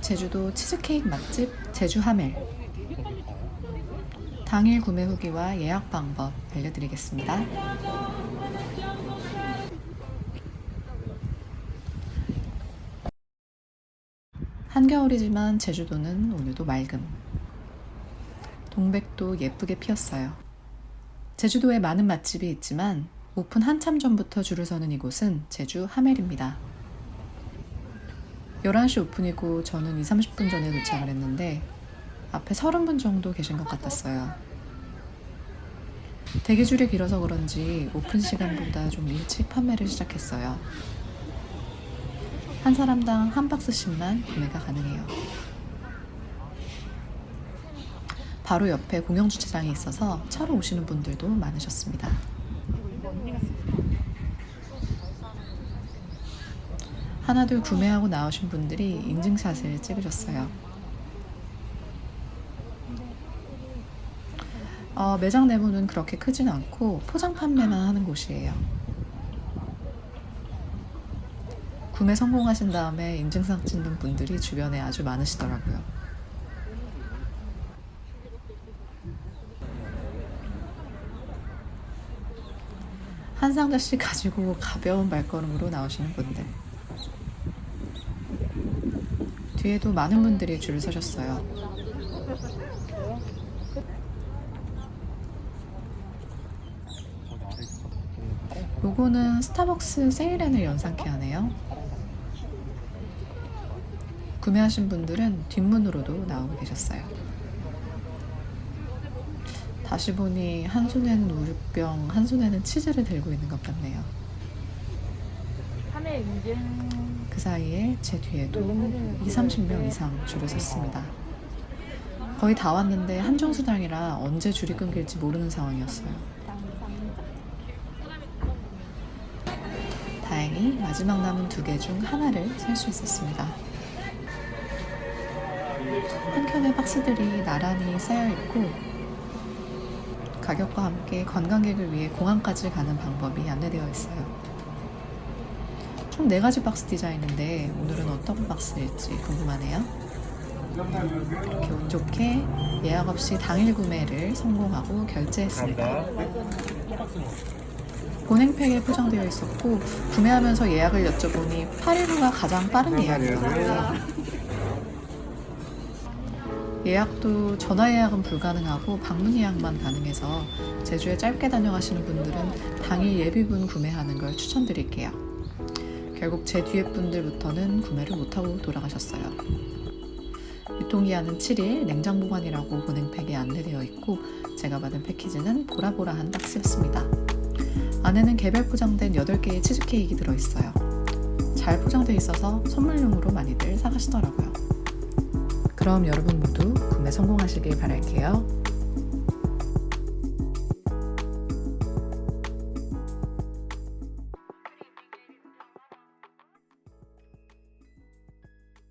제주도 치즈케이크 맛집 제주 하멜. 당일 구매 후기와 예약 방법 알려드리겠습니다. 한겨울이지만 제주도는 오늘도 맑음. 동백도 예쁘게 피었어요. 제주도에 많은 맛집이 있지만 오픈 한참 전부터 줄을 서는 이곳은 제주 하멜입니다. 11시 오픈이고 저는 2, 30분 전에 도착을 했는데 앞에 30분 정도 계신 것 같았어요. 대기줄이 길어서 그런지 오픈 시간보다 좀 일찍 판매를 시작했어요. 한 사람당 한 박스씩만 구매가 가능해요. 바로 옆에 공영 주차장이 있어서 차로 오시는 분들도 많으셨습니다. 하나둘 구매하고 나오신 분들이 인증샷을 찍으셨어요. 어, 매장 내부는 그렇게 크진 않고 포장 판매만 하는 곳이에요. 구매 성공하신 다음에 인증샷 찍는 분들이 주변에 아주 많으시더라고요. 한 상자씩 가지고 가벼운 발걸음으로 나오시는 분들. 뒤에도 많은 분들이 줄을 서셨어요. 요거는 스타벅스 세일앤을 연상케 하네요. 구매하신 분들은 뒷문으로도 나오고 계셨어요. 다시 보니 한 손에는 우유병, 한 손에는 치즈를 들고 있는 것 같네요. 하멜 인증 그 사이에 제 뒤에도 2, 30명 이상 줄을 섰습니다. 거의 다 왔는데 한정수당이라 언제 줄이 끊길지 모르는 상황이었어요. 다행히 마지막 남은 두 개 중 하나를 살 수 있었습니다. 한켠에 박스들이 나란히 쌓여 있고 가격과 함께 관광객을 위해 공항까지 가는 방법이 안내되어 있어요. 총 네 가지 박스 디자인인데 오늘은 어떤 박스일지 궁금하네요. 이렇게 운 좋게 예약 없이 당일 구매를 성공하고 결제했습니다. 본행팩에 포장되어 있었고 구매하면서 예약을 여쭤보니 8일 후가 가장 빠른 예약이더라고요. 예약도 전화 예약은 불가능하고 방문 예약만 가능해서 제주에 짧게 다녀가시는 분들은 당일 예비분 구매하는 걸 추천드릴게요. 결국 제 뒤에 분들부터는 구매를 못하고 돌아가셨어요. 유통기한은 7일, 냉장 보관이라고 보냉팩에 안내되어 있고 제가 받은 패키지는 보라보라한 박스였습니다. 안에는 개별 포장된 8개의 치즈케이크 들어있어요. 잘 포장되어 있어서 선물용으로 많이들 사가시더라고요. 그럼 여러분 모두 구매 성공하시길 바랄게요.